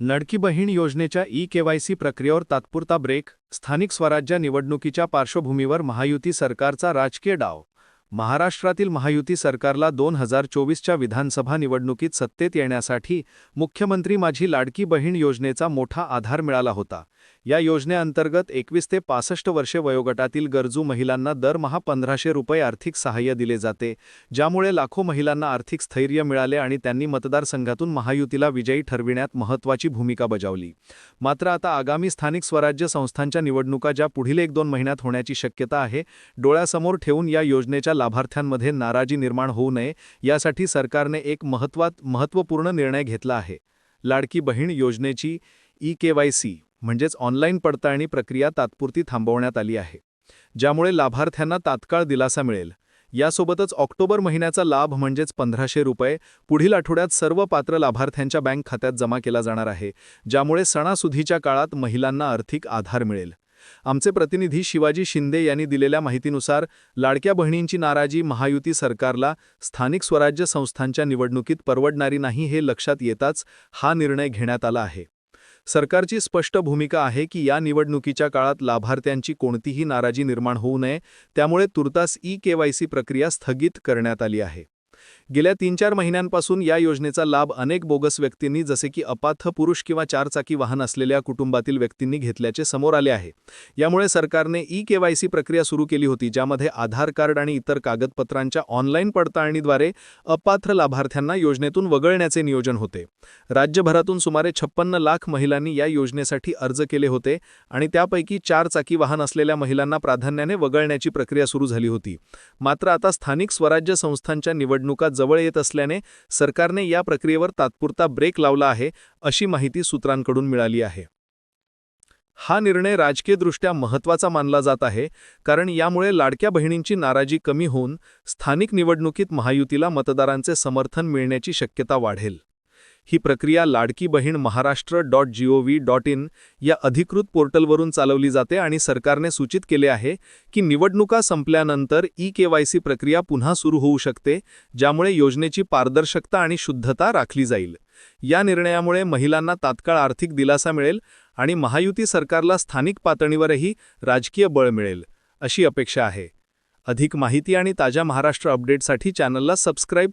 लडकी बहीण योजनेच्या ई केवायसी प्रक्रियेवर तात्पुरता ब्रेक स्थानिक स्वराज्य निवडणुकीच्या पार्श्वभूमीवर महायुती सरकारचा राजकीय डाव. महाराष्ट्रातील महायुती सरकारला दोन हजार चोवीसच्या विधानसभा निवडणुकीत सत्तेत येण्यासाठी मुख्यमंत्री माझी लाडकी बहीण योजनेचा मोठा आधार मिळाला होता. या योजनेअंतर्गत एकवीस ते पासष्ट वर्षे वयोगटातील गरजू महिलांना दरमहा पंधराशे रुपये आर्थिक सहाय्य दिले जाते ज्यामुळे लाखो महिलांना आर्थिक स्थैर्य मिळाले आणि त्यांनी मतदारसंघातून महायुतीला विजयी ठरविण्यात महत्त्वाची भूमिका बजावली. मात्र आता आगामी स्थानिक स्वराज्य संस्थांच्या निवडणुका ज्या पुढील एक दोन महिन्यात होण्याची शक्यता आहे डोळ्यासमोर ठेवून या योजनेच्या लाभार्थ्यांमध्ये नाराजी निर्माण होऊ नये यासाठी सरकारने एक महत्वात महत्त्वपूर्ण निर्णय घेतला आहे. लाडकी बहीण योजनेची ई केवायसी म्हणजेच ऑनलाईन पडताळणी प्रक्रिया तात्पुरती थांबवण्यात आली आहे. ज्यामुळे लाभार्थ्यांना तात्काळ दिलासा मिळेल. यासोबतच ऑक्टोबर महिन्याचा लाभ म्हणजेच पंधराशे रुपये पुढील आठवड्यात सर्व पात्र लाभार्थ्यांच्या बँक खात्यात जमा केला जाणार आहे ज्यामुळे सणासुदीच्या काळात महिलांना आर्थिक आधार मिळेल. आमचे प्रतिनिधी शिवाजी शिंदे यांनी दिलेल्या माहितीनुसार लाडक्या बहिणींची नाराजी महायुती सरकारला स्थानिक स्वराज्य संस्थांच्या निवडणुकीत परवडणारी नाही हे लक्षात येताच हा निर्णय घेण्यात आला आहे. सरकारची स्पष्ट भूमिका आहे की या निवडणुकीच्या काळात लाभार्थ्यांची कोणतीही नाराजी निर्माण होऊ नये त्यामुळे तुर्तास ई केवायसी प्रक्रिया स्थगित करण्यात आली आहे. गेल्या तीन चार महिन्यांपासून या योजनेचा लाभ अनेक बोगस व्यक्तींनी जसे की अपाथ पुरुष किंवा चारचाकी वाहन असलेल्या कुटुंबातील व्यक्तींनी घेतल्याचे समोर आले आहे. यामुळे सरकारने ई केवायसी प्रक्रिया सुरू केली होती ज्यामध्ये आधार कार्ड आणि इतर कागदपत्रांच्या ऑनलाईन पडताळणीद्वारे अपात्र लाभार्थ्यांना योजनेतून वगळण्याचे नियोजन होते. राज्यभरातून सुमारे छप्पन्न लाख महिलांनी या योजनेसाठी अर्ज केले होते आणि त्यापैकी चार चाकी वाहन असलेल्या महिलांना प्राधान्याने वगळण्याची प्रक्रिया सुरू झाली होती. मात्र आता स्थानिक स्वराज्य संस्थांच्या निवडणुका जवळ येत असल्याने सरकारने या प्रक्रियेवर तात्पुरता ब्रेक लावला आहे अशी माहिती सूत्रांकडून मिळाली आहे. हा निर्णय राजकीयदृष्ट्या महत्त्वाचा मानला जात आहे कारण यामुळे लाडक्या बहिणींची नाराजी कमी होऊन स्थानिक निवडणुकीत महायुतीला मतदारांचे समर्थन मिळण्याची शक्यता वाढेल. ही प्रक्रिया Ladki Bahin Maharashtra dot G O V dot in या अधिकृत पोर्टलवरून चालवली जाते आणि सरकारने सूचित केले आहे की निवडणुका संपल्यानंतर ई केवायसी प्रक्रिया पुन्हा सुरू होऊ शकते ज्यामुळे योजनेची पारदर्शकता आणि शुद्धता राखली जाईल. या निर्णयामुळे महिलांना तात्काळ आर्थिक दिलासा मिळेल आणि महायुती सरकारला स्थानिक पातळीवरही राजकीय बळ मिळेल अशी अपेक्षा आहे. अधिक माहिती आणि ताज्या महाराष्ट्र अपडेटसाठी चॅनलला सबस्क्राईब